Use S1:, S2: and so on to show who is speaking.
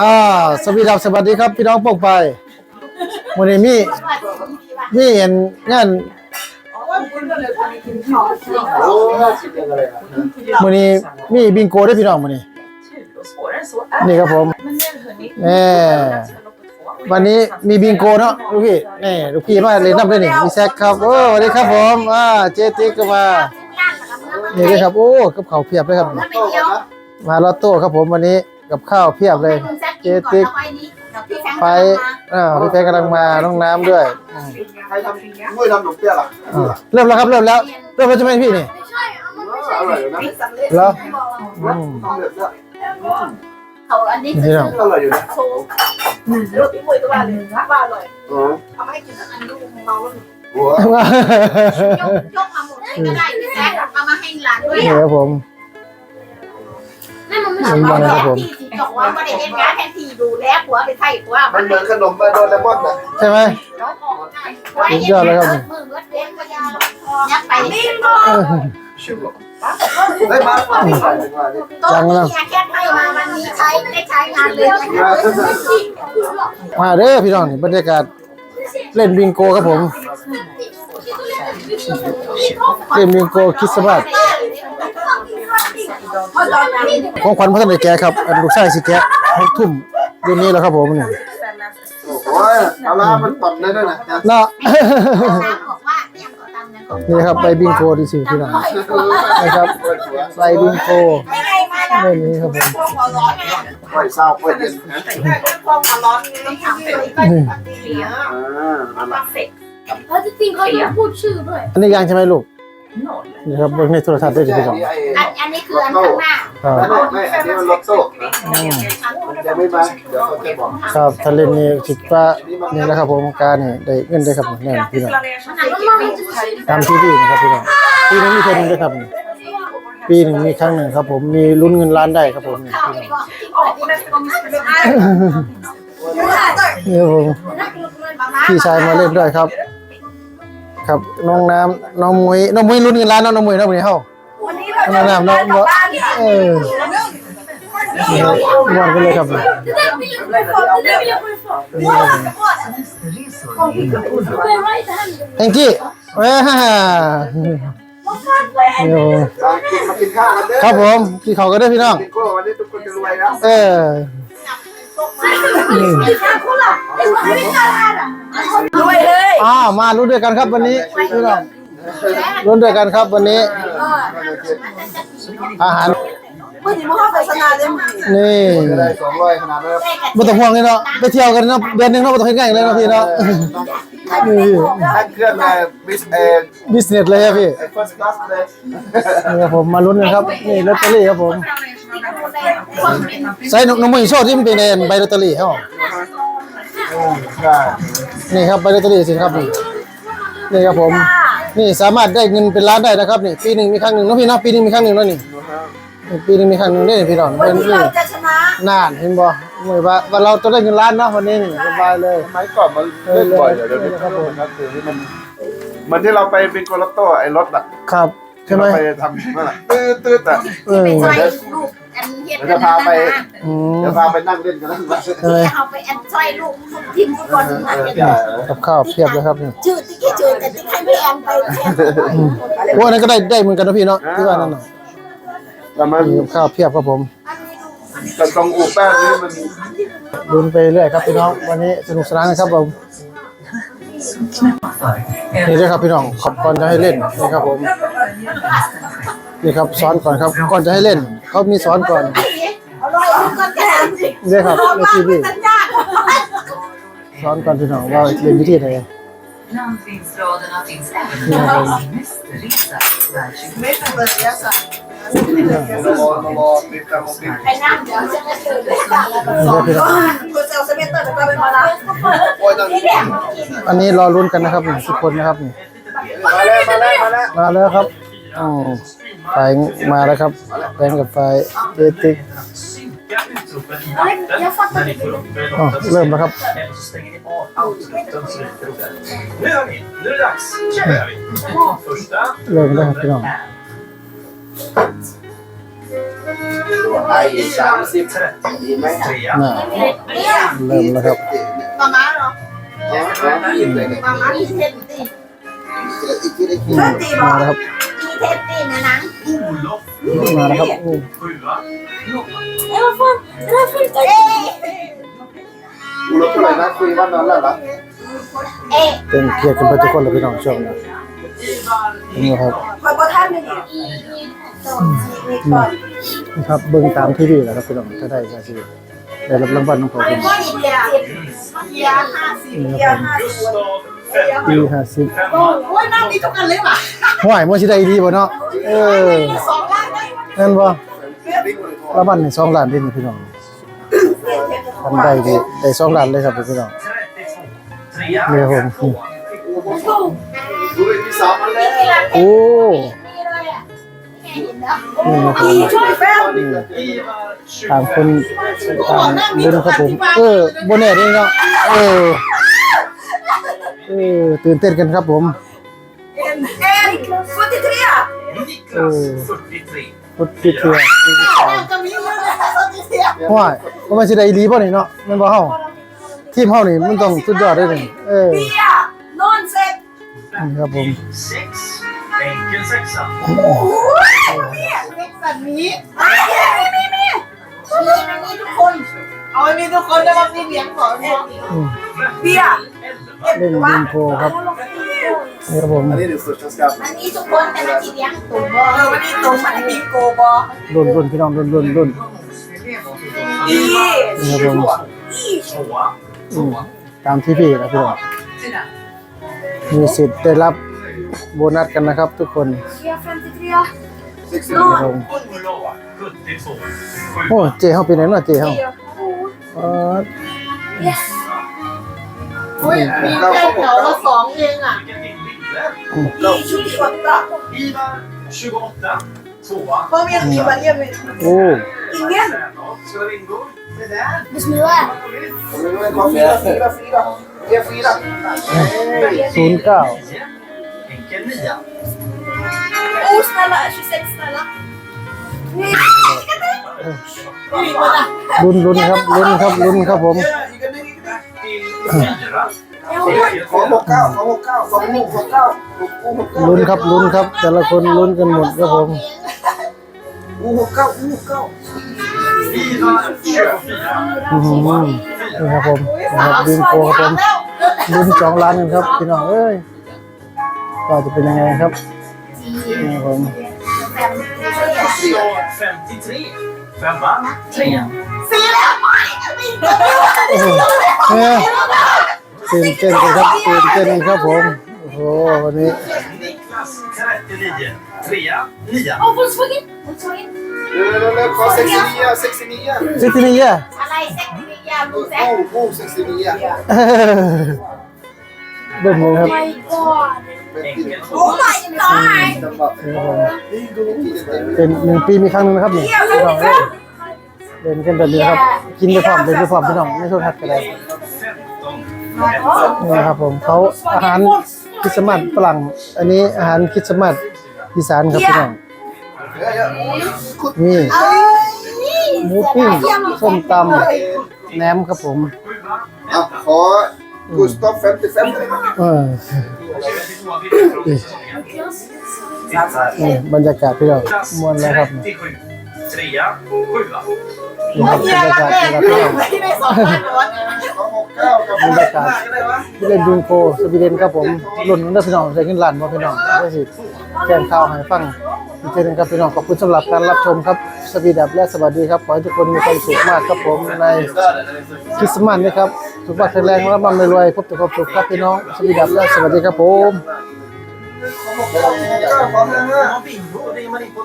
S1: อ่าสวัสดีครับสวัสดีครับ พี่น้องปกไปวันนี้มีมีเห็นงานวันนี้มีบิงโกด้วยพี่น้องวันนี้ นี่ครับผมแน่วันนี้มีบิงโกเนาะลูกพี่นี่ลูกพี่มาเล่นน้ำด้วยนี่มีแซคครับโอ้สวัสดีครับผมอ่าเจติ๊กก็มานี่เลยครับโอ้กับเขาเพียบเลยครับ
S2: ไปเที่ยว
S1: มาลอตโต้ครับผมวันนี้ กับข้าวเพียบเลย เจติ๊กไปอ่าพี่แพกำลังมาน้องน้ำด้วยอืม
S3: ใครทำมุ้ยทำหนมเปรี้ยวล่ะ
S1: อ่าเริ่มแล้วครับเริ่มแล้วเริ่มแล้วใช่ไหมพี่นี่
S2: ไม่ใช่เอามันไม่ใช่
S3: อร่อยอยู่นะ
S1: แล้วอืม
S3: ต้องเดือดด้วย
S2: เขาอันนี้
S1: นี่พี่น้อง
S3: อร่อยอยู่นะ
S2: โชว์รถพี่มุ้ยก็ว่าเลยว่าอร่อย
S3: อ๋อ
S2: เอามาให้กินอันนี้เมาแล้ว
S3: หัวย
S2: กยกมาหมดเลยก็ได้พี่แจ๊คเอามาให้หลานด้วย
S1: นี่ครับผม
S2: นั่นมันไม่ใช่เอาแทนที่สิจอกว่าไม่ได้เล่นงานแทนที่ดูแลหัวไปไทยหัว
S3: มันเหมือนขนมโดนเลมอนนะ
S1: ใช่ไหม
S2: มือเลือดเล่นก็ยายัดไปนี่
S1: เออ
S3: ได้มาใส่ถึงว่านี่
S2: โต๊ะนี้แค่ให้มาวันนี้ใช้ไม่ได้ใช้งานเลย
S1: มาเด้อพี่น้องนี่บรรยากาศเล่นบิงโกครับผม เล่นบิงโกคริสต์มาส ของขวัญพระท่านได้แกะครับอันลูกชายสิแกะให้ทุ่มเดือนนี้แล้วครับผมนี่
S3: โอ้ยเอาละมันต่อนได้ด้วยนะ
S1: เนาะ
S2: บอกว่าเนี่ยก่อตามนั้น
S1: นี่ครับไปบิงโกดีสิพี่น้องนะครับไปบิงโก
S2: ไม่ไงมาแล้ว
S1: เล่นนี้ครับผม
S2: พวกหัวร้อนนะ
S3: กล้วยเศร้ากล้วยเย็นนะ
S2: พวกหัวร้อนต้องทำเลย
S1: อืม
S3: อ่านั่นแหละ
S2: แล้วจริงๆเขายังพูดชื่อด้วย
S1: อันนี้ยังใช่ไหมลูก นี่ครับเบิ่งในโทรทัศน์ด้วยสิพี่น้อง
S3: นี่ไอ้
S2: อันอันนี้คืออันข้างหน้า
S1: ครับ
S3: ไม่ไม่อันนี้มันรถโต้นะ
S1: อืม
S3: ยังไม่มาเดี๋ยวเขาจะบอก
S1: ครับถ้าเล่นนี่คิดว่านี่แหละครับผมการนี่ได้เงินได้ครับนี่พี่น้อง
S2: มันหันมามันจะชื่อ
S1: ตามทีวีนะครับพี่น้องปีหนึงมีเท่านึงด้วยครับนี่ปีหนึ่งมีครั้งหนึ่งครับ ผมมีลุ้นเงินล้านได้ครับผมนี่
S2: เข้า
S1: พี่
S2: ไป
S1: น้อง
S2: ก่อน
S1: นี่ครับผมพี่ชายมาเล่นด้วยครับ ครับน้องน้ำน้องมวยน้องมวยลุ้นเงินล้านเนาะน้องมวยน้องมวยเฮาน้องน้ำน้องน้องเออนี่ครับม่วนกันเลยครับนี่นี่ครับแองจี้เอ้ยฮ่านี่ครับ
S3: มากินมากินข้าวกันเด้อ
S1: ครับผมกี่เขาวก็ได้อพี่น้อง
S3: กินโก้วันนี้ทุกคนจะรวยแล้ว
S1: เออ นี่
S2: รวยเลย
S1: อ้าวมาลุ้นด้วยกันครับวันนี้พี่น้องลุ้นด้วยกันครับวันนี้ อาหาร
S2: เมื่อที่มึงเข้าไปสนาเลยมึง
S1: นี่
S3: จะได้สองร้อยขนาดนั้น
S1: ไม่ต้องห่วงเลยเนาะไปเที่ยวกันเนาะเดือนหนึงเนาะไม่ต้องเฮ็ดงานอีกเลยเนาะพี่เนาะ นี่
S3: นั่งเครื่องมาบิสเอ
S1: บิสเนสเลยครับพี่
S3: ไอ้ first class เลย
S1: นี่ครับผมมาลุ้นกันครับนี่ลอตเตอรี่ครับผมใส่นน้องมือโชว์ที่มันเป็นใบลอตเตอรี่ครับผม
S3: ใช่
S1: นี่ครับใบลอตเตอรี่สิครับนี่นี่ครับผมนี่สามารถได้เงินเป็นล้านได้นะครับนี่ปีหนึ่งมีครั้งหนึ่งเนาะพี่เนาะปีหนึ่งมีครั้งหนึ่งเนาะนี่นี่ปีหนึ่งมีครั้งหนึ่งได้นี่พี่น้องเป็นนี่
S2: เราจะชนะ
S1: นานเห็นบ่ เหมือนว่าว่าเราจะได้เงินล้านเนาะวันนี้นี่สบายเลย
S3: สมัยก่อนมันเล่นบ่อยเดี๋ยวนี้ครับผมก็คือมันเหมือนที่เราไปเป็นโกลโต้ไอ้รถอะ
S1: ครับใช่
S3: ที่
S1: ไหม
S3: เราไปทำนั่นแหละตื้อตื้อแต่
S1: เออ
S2: ใส่ลูกอันเฮ็ด
S3: เดี๋ยวจะพาไป
S1: อืม
S3: เดี๋ยวพาไปนั่งเล่นกันนั่นแหละ
S1: ใช่ไหม
S2: เอาไปอันใส่ลูกทีมฟุตบอลมา
S3: ใช่
S1: กับข้าวเพียบเลยครับนี่
S2: ชื่อติ๊กชื่อแต่ติ๊กให้พี่แอนไปแทน
S1: โอ้อันนั้นก็ได้ได้เหมือนกันนะพี่เนาะที่ว่านั่นน่ะ
S3: แต่มัน
S1: มีกับข้าวเพียบครับผม
S3: แต่ตรงอู่แป้งนี่มัน
S1: ลุ้นไปเรื่อยครับพี่น้อง วันนี้สนุกสนานนะครับผมนี่เลยครับพี่น้องขอบก่อนจะให้เล่นนี่ครับผมนี่ครับสอนก่อนครับก่อนจะให้เล่นเขามีสอนก่อน
S2: อร่อยลูกก็แกง
S1: นี่ครับในทีวี
S2: สัญญา
S1: สอนก่อนพี่น้องว่าเรียนวิธีไหน
S4: Landningsraden av din äventyr Mästerresa världsrekord.
S2: ไม่เป็นเลยอะค่ะ
S3: รอ
S2: ไอ้น้ำเดี๋ยวฉันจะตื่นเลยค่ะแล้วก็
S1: สอง
S2: คุณเซลเซเมนเตอร์จะเป็นมาละ
S3: โอ้ยนั่น
S2: นี่แหละ
S1: อันนี้รอลุ้นกันนะครับทุกคนนะครับ
S3: มาแล้วมาแล้วมาแล้ว
S1: มาแล้วครับอ๋อไฟมาแล้วครับแปลงกับไฟเอติกเริ่มแล้วครับเริ่มแล้วครับพี่น้อง
S3: ไอ้สามสิบดีไหม
S5: Trea.
S1: น่ะ
S2: เนี่ย
S1: เริ่มแล้วครับ
S2: มาม่าเหรอ
S3: ยิ้มเลย
S2: มาม่ามีเทปตี
S3: อีกทีได้คิด
S1: อืมมาแล้วครับ
S2: มีเทปตีนะนัง
S5: Olof.
S1: มาแล้วครับอืม
S5: Sjua.
S2: เอ้ยฟังเอ้ยฟังเอ้ย
S3: กูรู้เท่าไหร่นะคุยว่านอนแล้วเหรอ
S2: เอ้ย
S1: เต็มเครียดกันไปทุกคนเลยพี่น้องช่วงนี้นี่ครับ
S2: พอพอท่านหนึ่งอีอีตรง นี้ก่อน
S1: นี่ครับเบิ่งตามทีวีแหล้วครับพี่น้องถ้าได้ก็สิได้รับรางวัลของผม
S2: ไอ้พวกนี้เดียวเดียวห้าสิบเดียวห้าสิบ
S5: Gustav.
S1: ปี
S5: 50.
S1: ห้าสิบ
S2: โอ้ยนั่งนี่ทุกกันเลยว่ะ
S1: ห่วยมันสิได้ดีบ่เนาะเออ
S2: สองล้านได้
S1: นั่นบ่รางวัลนี่สองล้านเด้นี่พี่น้องทำได้ดีได้สองล้านเลยครับพี่น้อง
S5: 32. Trea.
S1: นี่ครับผม
S3: ดูเลยที่สามมาแล้ว
S1: โอ้
S2: นี่เลยอะเห็ นี่
S1: นะครับต่างคนต่างเล่นครับผมเออบ่แน่เด้เนาะเออเออตื่นเต้นกันครับผม
S2: เอ็นเอ็นฟุตที่เทีย
S5: Niklas 43.
S1: พุทธิเทีย
S2: ฟุตที่เทีย
S1: ห่วยว่ามันสิได้ดีบ่ะนี่เนาะม่นบ่เฮาทีมเฮานี่มันต้องสุดยอดเด้นี่เออ
S2: นี่
S1: ครับผม
S2: นี่ยแบบนี้มีมีมีมีมีทุกคน เอาไว้มีทุกคนจะมาพี่เลี้ยงก่อนเนี่ย
S1: อืม
S2: เบียร์
S1: เล่นบิงโกครับนี่ครับผม
S3: อันนี้เดี๋ยวสุดจะกับ
S2: อันนี้ทุกคนแต่ละทีเลี้ยงตุ่มบอเออวันนี้ตุ่มอันนี้บิงโกบอ
S1: รุ่นรุ่นพี่น้องรุ่นรุ่นรุ่น
S2: อี
S1: นี่ครับผม
S5: Tvåa.
S1: อืมตามที่พี่นะพี่น้องมีสิทธิ์ได้รับโบนัสกันนะครับทุกคน
S2: เชียร์แฟนติเทีย
S3: กซี่
S1: ครับผม
S5: Olof 72.
S1: โอ้เจเฮาเป็นไหนเนาะเจเฮาเออ
S2: เฮ้ยมีแค่แถวละสองเองอะ
S5: Vilket ditt bilder.
S2: อีชุดขนตา
S5: Ivar 28. Tvåa.
S2: เพราะมีมีมาเรียกเป็น
S1: โอ้
S2: อินเดียน
S5: Ska det ingå? Det där.
S2: บิสมิลลาห์
S3: kom fyra, fyra, fyra. Ge fyra.
S1: ศูนย์เก้า
S5: Enkel nia.
S2: โอ้สนาละชิเซ็กสนาละนี่นี่มันอะ
S1: รุ่นรุ่นครับรุ่นครับรุ่นครับผม
S3: ขอหกเก้าขอหกเก้าขอหกหกเก้ากูหกเก้า
S1: ลุ้นครับลุ้นครับ แต่ละคนลุ้นกันหมดครับผม
S3: กูหกเก้ากูหกเก้า
S5: Ivar 24.
S1: อือหือนี่ครับผมนะครับบิงโครับผมลุ้นสองล้านกันครับพี่น้องเอ้ยก็จะเป็นยังไงครับ ผม
S5: 53. Femma. Trea.
S2: สีแล้วไม่มี
S1: โอ้โหเนี่ยตื่นเต้นกันครับตื่นเต้นครับผมโอ้โหวันนี้
S5: Niklas 39. Trea. Nia.
S2: โอ้ฟุตสวิงฟุตสวิง
S3: เร็วเร็วเร็วขอเซ็กซี่นี่อะเซ็กซี่นี่อะ
S1: ซิตี้นี่อะ
S2: อะไรเซ็กซี่ยา
S3: กู
S2: ลูกแซ็ก
S3: กูเซ็กซี่นี่อะ
S1: เบิ่งเลยครับ
S2: ไม่ กอด
S5: Enkel
S2: โอ้ my god
S3: จังหวะ
S1: นี่ครับผม
S3: นี่ดูนี่เต็ม
S1: เป็นหนึ่งปีมีครั้งหนึ่งนะครับนี่พี่น้องเอ้ยเล่นกันแบบนี้ครับ กินด้วยความเล่นด้วยความพี่น้องไม่โทษทัดกันเลย
S5: 15.
S1: นี่ครับผมเขาอาหารคริสต์มาสฝรั่ง อันนี้อาหารคริสต์มาสอีสานครับพี่น้องนี่
S2: เอ้ย
S1: หมูปิ้งส้มตำแหนมครับผม
S3: อะขอกูสต็อปแฟมติแฟมเลย
S1: เออนี่ บรรยากาศพี่เรามวนเลยครับ
S5: Trea. Sjua.
S1: นี่ครับบรรยากาศที่เราพี่น้อง
S2: ไม่ได้สองพันร้อน
S3: ขอหกเก้ากับบ
S1: รรยากาศที่เล่นบิงโกสวีเดนครับผมรุ่นนั้นเด้อพี่น้องได้ขึ้นล้านบ่พี่น้องได้สิแจ้งข่าวให้ฟังอีกทีหนึงครับพี่น้องขอบคุณสำหรับการรับชมครับสวีดับและสวัสดีครับขอให้ทุกคนมีความสุขมากครับผมในคริสต์มาสนะครับสุขภาพแข็งแรงและมั่นรวยๆพบแต่ความสุขครับพี่น้องสวัสดีครับและสวัสดีครับผม
S3: ขอหกเก้าขอห้าห้า
S5: Ja, bingo. Det är man inte på